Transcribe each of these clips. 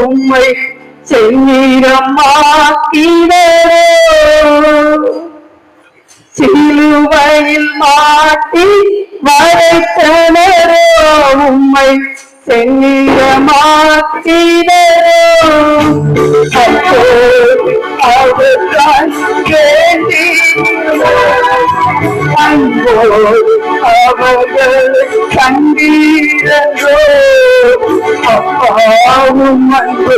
உம்மை செந்நிறமாக்கினரோ. சிலுவையில் மாட்டி வரைத்தனரோ உம்மை செந்நிறமாக்கினரோ. அவர் அவர்தான் வேண்டி அவர்கள் கண்டீரோ அப்பாவும் அன்பு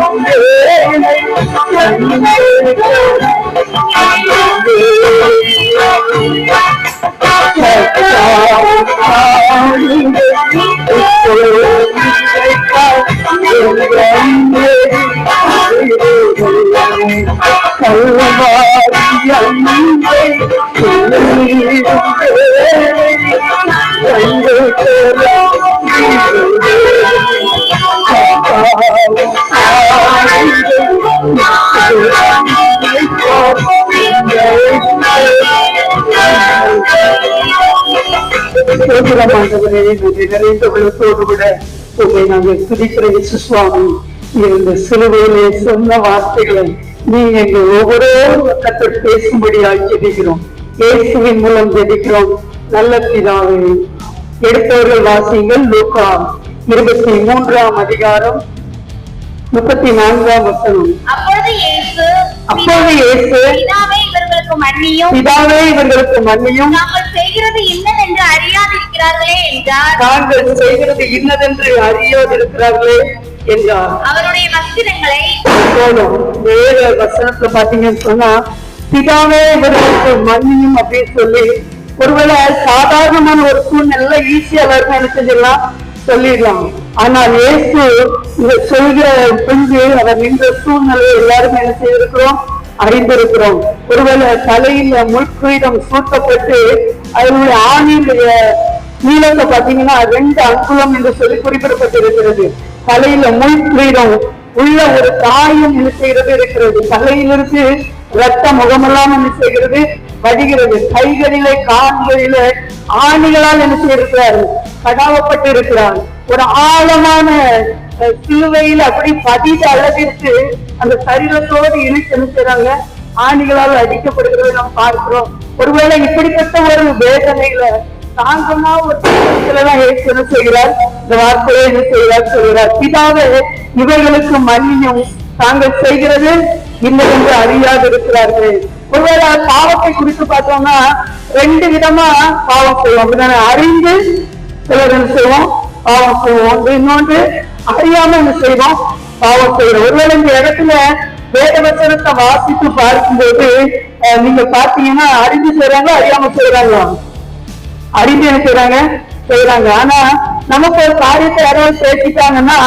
சோதரமாண்டவரே நன்றி நிறைந்த உள்ளத்தோடு கூட உண்மை நாங்கள் துதிக்கிற இயேசு சுவாமி இந்த சிலுவையிலே சொன்ன வார்த்தைகளை நீ எங்கள் ஒவ்வொரு கத்தர் பேசும்படியாய் ஜெபிக்கிறோம். இயேசுவின் மூலம் ஜெபிக்கிறோம். நல்ல பிதாவே எடுத்தவர்கள் வாசியுங்கள். லூக்கா இருபத்தி மூன்றாம் அதிகாரம் முப்பத்தி நான்காம் வசனம். அப்பொழுது இயேசு அப்போது இயேசு பிதாவே இவர்களுக்கு மன்னியும் பிதாவே இவர்களுக்கு மன்னியும் நாங்கள் செய்கிறது இன்னதென்று அறியாதிருக்கிறார்களே என்றார். தாங்கள் செய்கிறது இன்னதென்று அறியாதிருக்கிறார்களே. என்றார். அவருடைய வஸ்திரங்களை போதும் வேற வசனத்துல பாத்தீங்கன்னு சொன்னா பிதாவே இவர்களுக்கு மன்னியும் அப்படின்னு சொல்லி ஒருவேளை சாதாரணமான ஒரு சூழ்நிலை ஈஸியா எல்லாருமே என்ன செஞ்சிடலாம்? சொல்லிடலாம். ஆனால் இயேசு இதை சொல்கிற பின்பு அவர் நின்ற சூழ்நிலையை எல்லாருமே என்ன செய்திருக்கிறோம்? அறிந்திருக்கிறோம். ஒருவேளை தலையில முள்கிரீடம் சூட்டப்பட்டு அதனுடைய ஆணியுடைய நீளத்தை பாத்தீங்கன்னா ரெண்டு அங்குலம் என்று சொல்லி குறிப்பிடப்பட்டிருக்கிறது. தலையில முழுக்கிடும் உள்ள ஒரு காயம் என்ன செய்கிறது இருக்கிறது. தலையிலிருந்து ரத்த முகமெல்லாம் என்ன செய்கிறது வடிகிறது. கைகளிலே கால்களிலே ஆணிகளால் என்ன செய்திருக்கிறார் கடாவப்பட்டு இருக்கிறார் ஒரு ஆழமான சிலுவையில் அப்படி பதித அளவிற்கு அந்த சரீரத்தோடு இணைத்து என்ன செய்யறாங்க ஆணிகளால் அடிக்கப்படுகிறதை நாம் பார்க்கிறோம். ஒருவேளை இப்படிப்பட்ட ஒரு வேதனையில தாங்கமா ஒரு தான் என்ன செய்கிறார் இந்த வார்த்தையை என்ன செய்கிறார் சொல்கிறார். பிதாவே இவைகளுக்கு மன்னியும் தாங்கள் செய்கிறது இல்லை என்று அறியாது இருக்கிறார்கள் ஒருவேளை பாவத்தை குறித்து பார்த்தோம்னா ரெண்டு விதமா பாவம் செய்வோம். அறிந்து சிலர் என்ன செய்வோம் பாவம் செய்வோம். இன்னொன்று அறியாம என்ன செய்வோம் பாவம் செய்வோம் ஒருவேளை இந்த இடத்துல வேதவசனத்தை வாசித்து பார்க்கும்போது நீங்க பாத்தீங்கன்னா அறிந்து செய்றாங்க அறியாம செய்றாங்களா? அறிந்து என்ன செய்றாங்க? செய்றாங்க. ஆனா நமக்கு ஒரு காரியத்தை யாராவது பேசிட்டாங்கன்னா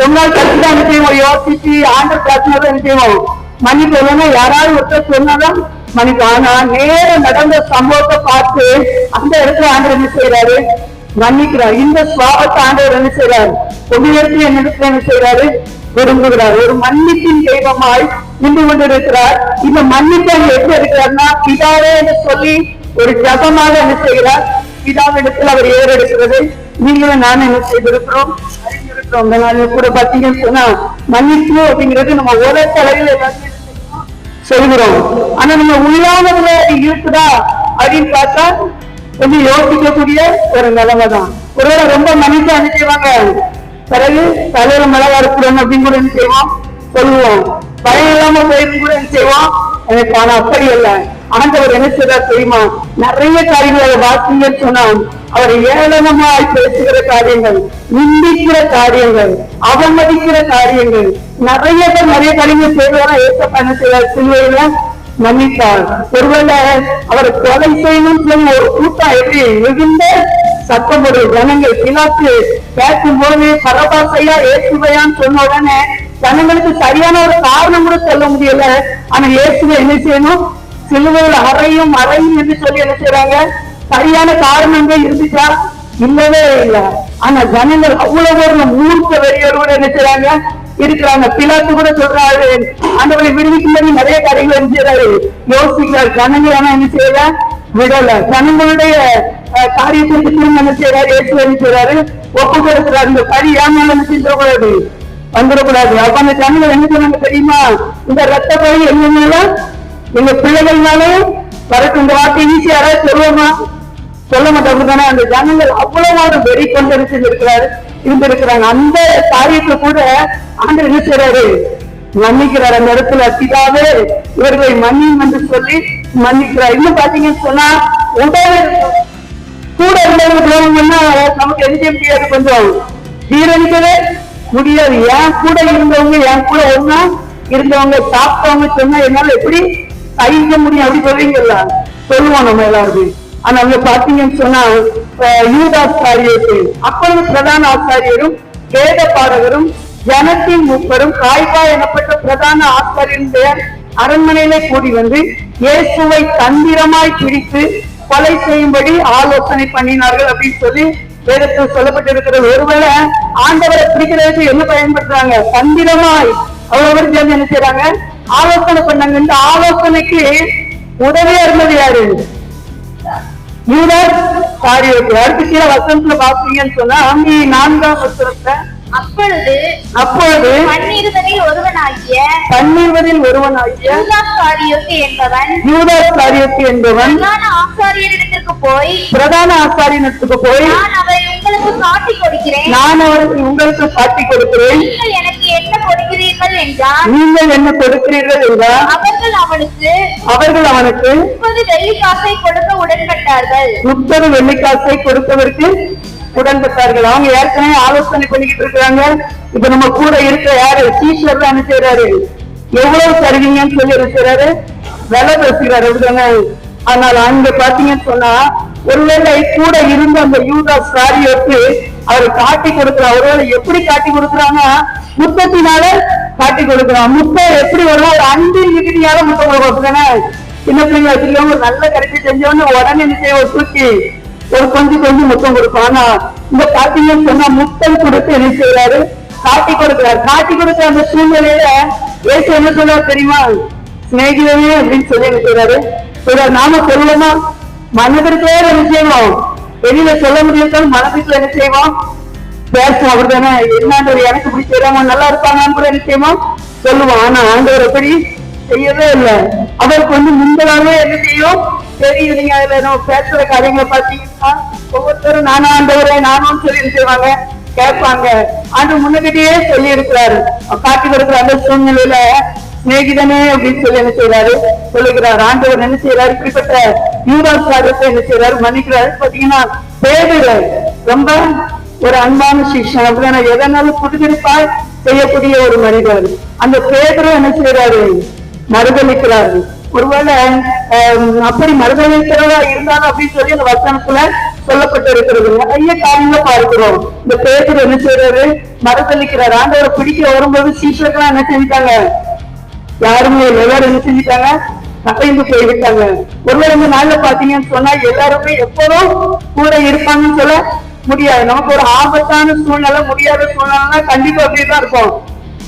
ரொம்ப நாள் கழிச்சு தான் என்ன செய்வோம்? யோசிச்சு ஆண்டு பிரார்த்தனை தான் செய்வோம்? மன்னிப்பு யாராவது ஒருத்தர் சொன்னாதான் மன்னிப்பு. ஆனா நேர நடந்த சம்பவத்தை பார்த்து அந்த இடத்துல ஆண்டவர் என்ன செய்யறாரு மன்னிக்கிறார். இந்த சுவாபத்தை ஆண்டவர் என்ன செய்யறாரு என்ன இடத்துல என்ன செய்யறாரு விரும்புகிறார் ஒரு மன்னிப்பின் தெய்வமாய் நின்று கொண்டிருக்கிறார். இந்த மன்னிப்பு அங்க எப்படி இருக்கிறார்னா பிதாவே என்று சொல்லி ஒரு ஜபமாக என்ன செய்கிறார்? பிதாவிடத்தில் அவர் ஏறெடுக்கிறது. நீங்களும் நானும் என்ன செய்திருக்கிறோம்? அறிந்திருக்கிறோம். இந்த நாளில் கூட பாத்தீங்கன்னு சொன்னா மன்னிப்பு அப்படிங்கிறது நம்ம ஒரே தலைவில் எல்லாத்தையும் சொல்கிறோம் ஆனா நம்ம உள்ளானதுல இருக்குதா அப்படின்னு பார்த்தா கொஞ்சம் யோசிக்கக்கூடிய ஒரு நிலைமை தான். ஒருவேளை ரொம்ப மன்னிப்பு அனுப்பிடுவாங்க. பிறகு தலையில மழை வரக்கூடாது அப்படின்னு கூட என்ன செய்வோம்? சொல்லுவோம். பயம் இல்லாம போயிருந்து கூட என்ன செய்வோம்? எனக்கு ஆனா அப்படி இல்லை. ஆண்டவர் என்ன செய்தார் தெரியுமா? நிறைய காரியங்களை வாசிங்கன்னு சொன்னான் அவர் ஏளனமாய் பேசுகிற காரியங்கள் நிந்திக்கிற காரியங்கள் அவமதிக்கிற காரியங்கள். நிறைய பேர் நிறைய காரியங்கள் செய்வதான ஏசப்பா என்ன செய்வார் சிலுவையில மன்னித்தார். ஒருவேளை அவர் கொலை செய்யணும் சொல்லி ஒரு கூட்டம் எப்படி மிகுந்த சத்தமுடைய ஜனங்கள் கிளாத்து பேசும் போது பரபாசையா ஏசுவையான்னு சொன்ன உடனே ஜனங்களுக்கு சரியான ஒரு காரணம் கூட சொல்ல முடியல. ஆனா இயேசுவை என்ன செய்யணும்? சிலுவையில் அறையும் அறையும் என்று சொல்லி என்ன சரியான காரணங்கள் இருந்துச்சா? இல்லவே இல்ல. ஆனா ஜனங்கள் அவ்வளவு ஒரு மூர்க்க வெறியோடு என்ன செய்றாங்க? இருக்கிறாங்க. பிளாத்து கூட சொல்றாரு. ஆண்டவரை விடுவிக்கும்படி நிறைய கடைகள் என்ன யோசிக்கிறார். ஜனங்கள் ஆனா என்ன செய்யல? விடல. ஜனங்களுடைய அஹ், காரியத்திற்கு திரும்ப என்ன செய்யறாரு ஏற்று என்ன செய்யறாரு ஒப்பு கொடுக்கிறார் இந்த பழி ஏமால என்ன செஞ்சிடக்கூடாது வந்துடக்கூடாது. அப்ப அந்த ஜனங்கள் என்ன சொன்னாங்க தெரியுமா? இந்த ரத்த பழி என்ன எங்க பிள்ளைகள்னாலும் வரட்டும் இந்த வார்த்தை ஈஸியாக சொல்லுவோமா சொல்ல மாட்டாங்க தானே. அந்த ஜனங்கள் அவ்வளவு வெறி கொண்டு இருக்கிறாரு இருந்திருக்கிறாங்க. அந்த காரியத்தை கூட ஆண்டு என்ன செய்யறாரு மன்னிக்கிறார். அந்த இடத்துல பிதாவே இவர்களை மன்னியும் என்று சொல்லி மன்னிக்கிறார். இன்னும் பாத்தீங்கன்னு சொன்னா உடல் கூட இருந்தவங்க துரோகம்னா நமக்கு எந்த முடியாது கொஞ்சம். ஜீரணிக்கவே முடியாது. என் கூட இருந்தவங்க என் கூட ஒண்ணா இருந்தவங்க சாப்பிட்டவங்க சொன்னா என்னால எப்படி சகிக்க முடியும் அப்படி சொல்றீங்கல்ல சொல்லுவோம் நம்ம எல்லாருமே. ஆனா அங்க பாத்தீங்கன்னு சொன்னா யூதாச்சாரியர்கள். அப்பொழுது பிரதான ஆச்சாரியரும் வேத பாடகரும் ஜனத்தின் மூப்பரும் காய்பா எனப்பட்ட பிரதான ஆச்சாரியனுடைய அரண்மனையிலே கூடி வந்து இயேசுவை தந்திரமாய் பிடித்து கொலை செய்யும்படி ஆலோசனை பண்ணினார்கள் அப்படின்னு சொல்லி வேதத்தில் சொல்லப்பட்டிருக்கிறது. ஒருவேளை ஆண்டவரை பிடிக்கிறதுக்கு என்ன பயன்படுத்துறாங்க? தந்திரமாய். அவ்வளவு சேர்ந்து என்ன செய்யறாங்க ஆலோசனை பண்ணாங்க. இந்த ஆலோசனைக்கு உதவியா இருந்தது யாரு? யூதர் காரியத்தை அடுத்து கீழே வசனத்துல பாத்தீங்கன்னு சொன்னா அங்கே நான்காம் வசனத்துல அப்பொழுது அப்பொழுது பன்னிருவரில் ஒருவனாகிய பன்னிருவரில் ஒருவனாகிய யூதாஸ் காரியோத்து என்பவன் யூதர் காரியத்து என்பவன் பிரதான ஆசாரியரிடத்திற்கு போய் பிரதான ஆசாரியனத்துக்கு போய் நான் அவரை உங்களுக்கு காட்டிக் கொடுக்கிறேன். நான் அவருக்கு உங்களுக்கு காட்டி கொடுக்கிறேன். நீங்கள் எனக்கு என்ன கொடுக்கிறீர்கள் என்றார் நீங்கள் என்ன கொடுக்கிறீர்கள் என்றார் அவர்கள் அவனுக்கு அவர்கள் அவனுக்கு முப்பது வெள்ளிக்காசை கொடுக்க உடன்பட்டார்கள். முப்பது வெள்ளிக்காசை கொடுப்பதற்கு உடன்பட்டார்கள். அவங்க ஏற்கனவே ஆலோசனை பண்ணிக்கிட்டு இருக்காங்க இப்ப நம்ம கூட இருக்க யாரு? டீச்சர் தான் செய்யறாரு எவ்வளவு தருவீங்கன்னு சொல்லி செய்யறாரு விலை பேசுகிறாரு அப்படிதானே? ஆனால் அங்க பாத்தீங்கன்னு சொன்னா ஒருவேளை கூட இருந்த அந்த யூதா சாரியோக்கு அவர் காட்டி கொடுக்கிறார். ஒருவேளை எப்படி காட்டி கொடுக்குறாங்க முத்தத்தினால காட்டி கொடுக்குறான். முத்தம் எப்படி வரும் ஒரு அன்பின் மிகுதியால முத்தம் கொடுக்கும் அப்படிதானே சின்ன பிள்ளைங்க வச்சிருக்கவங்க ஒரு நல்ல கருத்து செஞ்சவொடனே உடனே என்ன செய்ய ஒரு தூக்கி ஒரு கொஞ்சம் கொஞ்சம் முத்தம் கொடுக்கும். ஆனா இந்த பாத்தீங்கன்னு சொன்னா முத்தம் கொடுத்து என்ன செய்யறாரு காட்டி கொடுக்கிறார். காட்டி கொடுக்கிற அந்த சூழ்நிலையில ஏசு என்ன சொல்றாரு தெரியுமா? சிநேகிதமே அப்படின்னு சொல்லி என்ன செய்யறாரு நாம சொல்லுவோமா மனதிற்கே என்ன செய்வோம்? வெளியில சொல்ல முடியாதாலும் மனதுக்குள்ள என்ன செய்வோம்? பேசுவோம். அப்படிதானே என்னன்ற எனக்கு இப்படி நல்லா இருப்பாங்கன்னு கூட என்ன செய்வோம் சொல்லுவோம். ஆனா ஆண்டவர் எப்படி செய்யவே இல்லை. அவருக்கு வந்து முந்தலாவே என்ன செய்யும்? தெரியும். நீங்க அதுல நம்ம பேசுற காரியங்களை பாத்தீங்கன்னா ஒவ்வொருத்தரும் நானும் ஆண்டவரே நானும் சொல்லி என்ன செய்வாங்க? கேட்பாங்க. ஆண்டு முன்னகிட்டயே சொல்லி இருக்கிறாரு. காட்டி கொடுக்குற அந்த சூழ்நிலையில சிநேகிதனே அப்படின்னு சொல்லி என்ன செய்யறாரு சொல்லுகிறார். ஆண்டவர் என்ன செய்யறாரு இப்படிப்பட்ட யூதாஸ் காரியத்தை என்ன செய்யறாரு மன்னிக்கிறாரு. பாத்தீங்கன்னா பேதுரு ரொம்ப ஒரு அன்பான சிஷ்யன். அப்படிதானே? எதனாலும் புதுப்பிப்பாய் செய்யக்கூடிய ஒரு மனிதர் அந்த பேதரும் என்ன செய்யறாரு மறுதளிக்கிறாரு ஒருவேளை அப்படி மறுதளிக்கிறதா இருந்தாலும் அப்படின்னு சொல்லி அந்த வசனத்துல சொல்லப்பட்டு இருக்கிறது நிறைய காரியங்களை பார்க்கிறோம். இந்த பேதர் என்ன செய்யறாரு மறுதளிக்கிறாரு ஆண்டவரை பிடிக்க வரும்போது சீக்கிரக்கெல்லாம் என்ன செஞ்சுட்டாங்க? யாருமே எல்லாரும் என்ன செஞ்சுட்டாங்க? கலைந்து போய்விட்டாங்க ஒருவேளை ரெண்டு நாள்ல பாத்தீங்கன்னு சொன்னா எல்லாருமே எப்போதும் கூட இருப்பாங்கன்னு சொல்ல முடியாது. நமக்கு ஒரு ஆபத்தான சூழ்நிலை முடியாத சூழ்நிலைனா கண்டிப்பா அப்படிதான் இருக்கும்.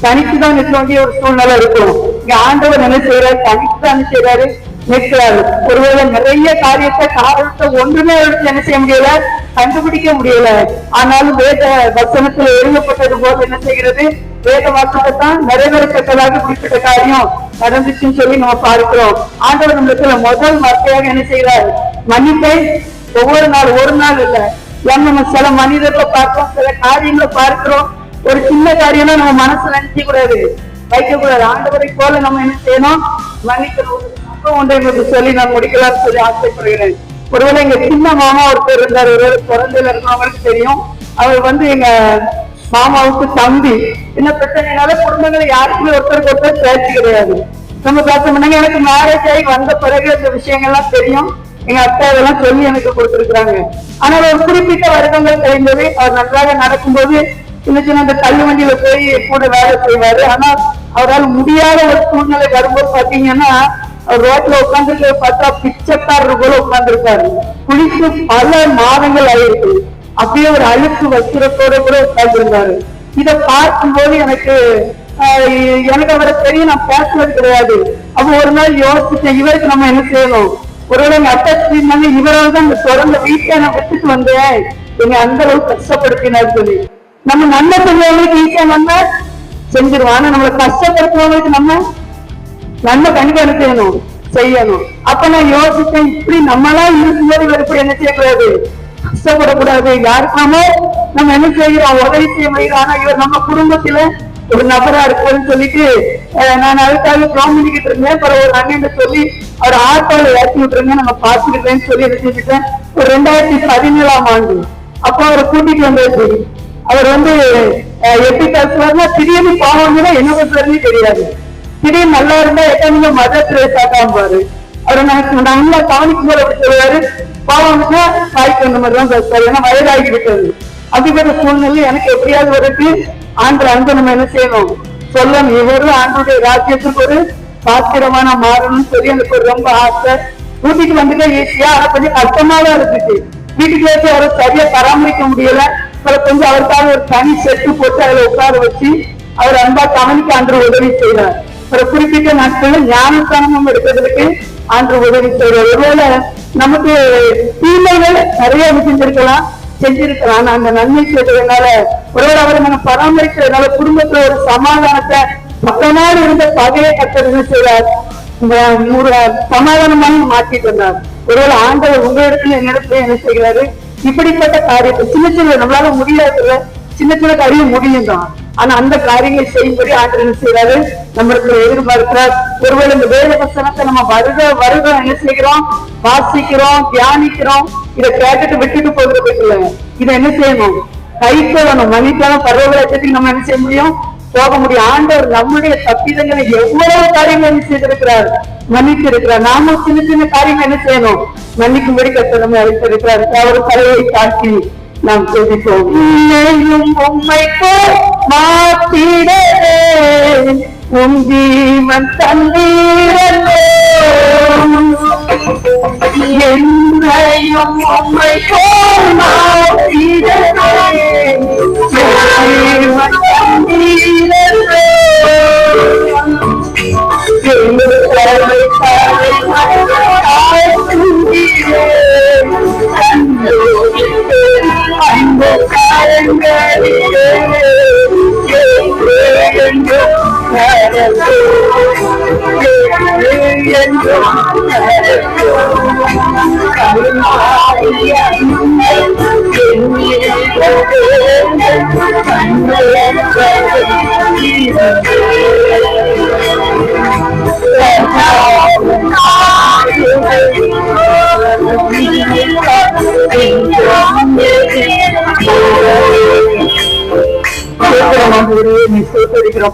தனிச்சுதான் நிற்க வேண்டிய ஒரு சூழ்நிலை இருக்கும். இங்க ஆண்டவர் என்ன செய்யறாரு தனித்துதான் செய்யறாரு நிற்கிறாரு. ஒருவேளை நிறைய காரியத்தை காரணத்தை ஒன்றுமே எடுத்து என்ன செய்ய முடியல? கண்டுபிடிக்க முடியல. ஆனாலும் வேத வசனத்துல எழுதப்பட்டது போது என்ன செய்கிறது? வேத வாசத்தை தான் நிறைவேறத்தக்கதாக குறிப்பிட்ட காரியம். நடந்துச்சுன்னு சொல்லி நம்ம பார்க்கிறோம். ஆண்டவர் நம்மளுக்கு முதல் வார்த்தையாக என்ன செய்வார்? மன்னிப்பை ஒவ்வொரு நாள் ஒரு நாள் இல்ல. ஏன் நம்ம சில மனிதர்களை பார்க்கிறோம் சில காரியங்களை பார்க்கிறோம். ஒரு சின்ன காரியம்னா நம்ம மனசுல நினைக்க கூடாது. வைக்க கூடாது. ஆண்டவரை போல நம்ம என்ன செய்யணும்? மன்னிக்கணும். ஒன்றை உங்களுக்கு சொல்லி நான் முடிக்கலாம்னு சொல்லி ஆசைப்படுகிறேன். ஒருவேளை எங்க சின்ன மாமா ஒருத்தர் இருந்தார். ஒருவேளை பிறந்ததுல இருந்தவங்களுக்கு தெரியும். அவர் வந்து எங்க மாமாவுக்கு தம்பி. என்ன பிரச்சனைனால குடும்பங்களை யாருக்குமே ஒருத்தருக்கு ஒருத்தர் பேச்சு கிடையாது. நம்ம பார்த்தோம்னா எனக்கு மேரேஜ் ஆகி வந்த பிறகு இந்த விஷயங்கள்லாம் தெரியும். எங்க அத்தை இதெல்லாம் சொல்லி எனக்கு கொடுத்திருக்கிறாங்க. ஆனால் ஒரு குறிப்பிட்ட வருடங்கள் தெரிந்தது அவர் நன்றாக நடக்கும்போது சின்ன சின்ன அந்த தள்ளு வண்டியில போய் கூட வேலை செய்வாரு. ஆனா அவரால் முடியாத ஒரு சூழ்நிலை வரும்போது பாத்தீங்கன்னா அவர் ரோட்ல உட்கார்ந்து பார்த்தா பிச்சைக்காரர் போல உட்காந்துருக்காரு குளித்து பல மாதங்கள் ஆயிருக்கு. அப்படியே ஒரு அழுக்கு வஸ்திரத்தோட கூட உட்கார்ந்துருந்தாரு. இத பார்க்கும்போது எனக்கு ஆஹ் எனக்கு அவரை தெரியும் நான் பேசுறது கிடையாது. அப்ப ஒரு நாள் யோசிச்சேன் இவருக்கு நம்ம என்ன செய்யணும்? ஒருவேளை எங்க அத்தை இருந்தாங்க இவரால் தான் இந்த தொடர்ந்த வீட்டை நான் விட்டுட்டு வந்தேன். எங்க அந்த அளவுக்கு கஷ்டப்படுத்தினார் சொல்லி. நம்ம நன்மை செஞ்சவங்களுக்கு ஈஸியா நம்ம செஞ்சிருவோம். ஆனா நம்மளை கஷ்டப்படுத்துறவங்களுக்கு நம்ம நன்மை கண்டிப்பா என்ன செய்யணும் செய்யணும். அப்ப நான் யோசிச்சேன் இப்படி நம்மளா இருக்கும்போது இவர் இப்படி என்ன செய்யக்கூடாது? கஷ்டப்படக்கூடாது. யாருக்காமோ நம்ம என்ன செய்கிறோம் உதவி செய்ய முடியும் ஆனா இவர் நம்ம குடும்பத்துல ஒரு நபரா இருப்பாருன்னு சொல்லிட்டு நான் அதுக்காக ப்ரோம் பண்ணிக்கிட்டு இருந்தேன். அப்புறம் ஒரு அண்ணன் சொல்லி அவர் ஆட்டோல ஏற்றி விட்டுருங்க நம்ம பார்த்துக்கிட்டேன்னு சொல்லி என்ன செஞ்சுட்டேன் ஒரு ரெண்டாயிரத்தி பதினேழாம் ஆண்டு. அப்போ அவரை கூட்டிட்டு வந்தது அவர் வந்து அஹ், எப்படி பேசுவாருன்னா திடீர்னு பாவம்னா என்ன பேசுறதுன்னு தெரியாது. திடீர்னு நல்லா இருந்தா எத்தனை மத திரேசா பாரு அவரை நான் நல்லா கவனிக்கும் போது அப்படி சொல்லுவாரு பாவம்னா தாய்க்கு அந்த மாதிரி தான் பேசுவார் ஏன்னா வயதாகி விட்டது. அப்படிப்பட்ட சூழ்நிலை. எனக்கு எப்படியாவது வரைக்கு ஆண்டு அன்பு நம்ம என்ன செய்யணும்? சொல்லணும். இவரும் ஆண்டுடைய ராஜ்யத்துக்கு ஒரு பாத்திரமான மாறணும்னு சொல்லி எனக்கு ஒரு ரொம்ப ஆசை. ஊட்டிக்கு வந்துட்டா ஈஸியா. ஆனா கொஞ்சம் கஷ்டமா தான் இருந்துச்சு. வீட்டுக்கு வச்சு அவரை சரியா பராமரிக்க முடியல. அப்புறம் கொஞ்சம் அவருக்காக ஒரு தனி செட்டு போட்டு அதுல உட்கார வச்சு அவர் அன்பா கவனிக்க அன்று உதவி செய்யறார் ஒரு குறிப்பிட்ட நாட்கள்ல ஞானஸ்தானமும் எடுக்கிறதுக்கு அன்று உதவி செய்யறார் ஒருவேளை நமக்கு தீமைகள் நிறைய செஞ்சிருக்கலாம் செஞ்சிருக்கலாம். ஆனா அந்த நன்மை செய்ததுனால ஒருவேளை அவரை நம்ம பராமரிக்கிறதுனால குடும்பத்துல ஒரு சமாதானத்தை பக்கமாக இருந்த பகையை கத்தது செய்றார்? இந்த ஒரு சமாதானமாக மாற்றிட்டு வந்தார் ஒருவேளை ஆண்டவர் உங்க இடத்துல என்னிடத்துல என்ன செய்கிறாரு? இப்படிப்பட்ட காரியத்தை சின்ன சின்ன நம்மளால முடியாதுல சின்ன சின்ன காரியம் முடியும் தான் ஆனா அந்த காரியங்களை செய்யும்படி ஆண்டவர் என்ன செய்யறாரு நம்மளுக்கு எதிர்பார்க்கிறார் ஒருவேளை இந்த வேத வசனத்தை நம்ம வருக வருக என்ன செய்கிறோம்? வாசிக்கிறோம் தியானிக்கிறோம். இதை கேட்டுட்டு விட்டுட்டு போகிறது இல்லைங்க இதை என்ன செய்யணும்? கை கொள்ளணும் மன்னித்தாலும் பரவலட்சத்துக்கு நம்ம என்ன செய்ய முடியும்? போக முடியும். ஆண்டவர் நம்முடைய தப்பிதங்களை எவ்வளவு காரியங்கள் என்ன செய்திருக்கிறார்? மன்னித்து இருக்கிறார் நாமும் சின்ன சின்ன காரியங்கள் என்ன செய்யணும்? மன்னிக்கும்படி கத்த நம்ம அழைத்திருக்கிறார். அவர் தலையை காட்டி நாம் ஜெபிப்போம் உண்மை மாத்திடவே. போல் ஜீவன் தந்தீரே என்னையும் உம்மை போல்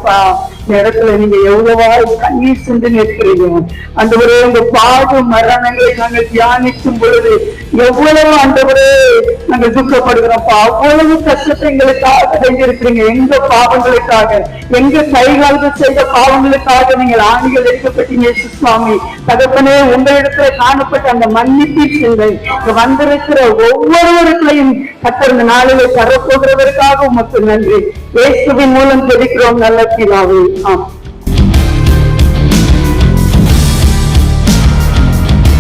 Gracias. இடத்துல நீங்க எவ்வளவா கண்ணீர் சிந்து நிற்கிறீங்க? ஆண்டவரே உங்க பாடு மரணங்களை நாங்கள் தியானிக்கும் பொழுது எவ்வளவு ஆண்டவரே நாங்கள் துக்கப்படுகிறோம்ப்பா அவ்வளவு கஷ்டத்தை எங்களுக்காக செஞ்சிருக்கிறீங்க. எங்க பாவங்களுக்காக எங்க கைகால்கள் செய்த பாவங்களுக்காக நீங்கள் ஆணிகள் எடுக்கப்பட்டீங்க சுவாமி. தகப்பனே உங்களிடத்துல காணப்பட்ட அந்த மன்னிப்பின் சிந்தை. வந்திருக்கிற ஒவ்வொருவருக்களையும் கத்தர் இந்த நாளிலே தரப்போகிறதற்காக உமக்கு நன்றி. இயேசுவின் மூலம் ஜெபிக்கிறோம் நல்ல பிதாவே. ஆம்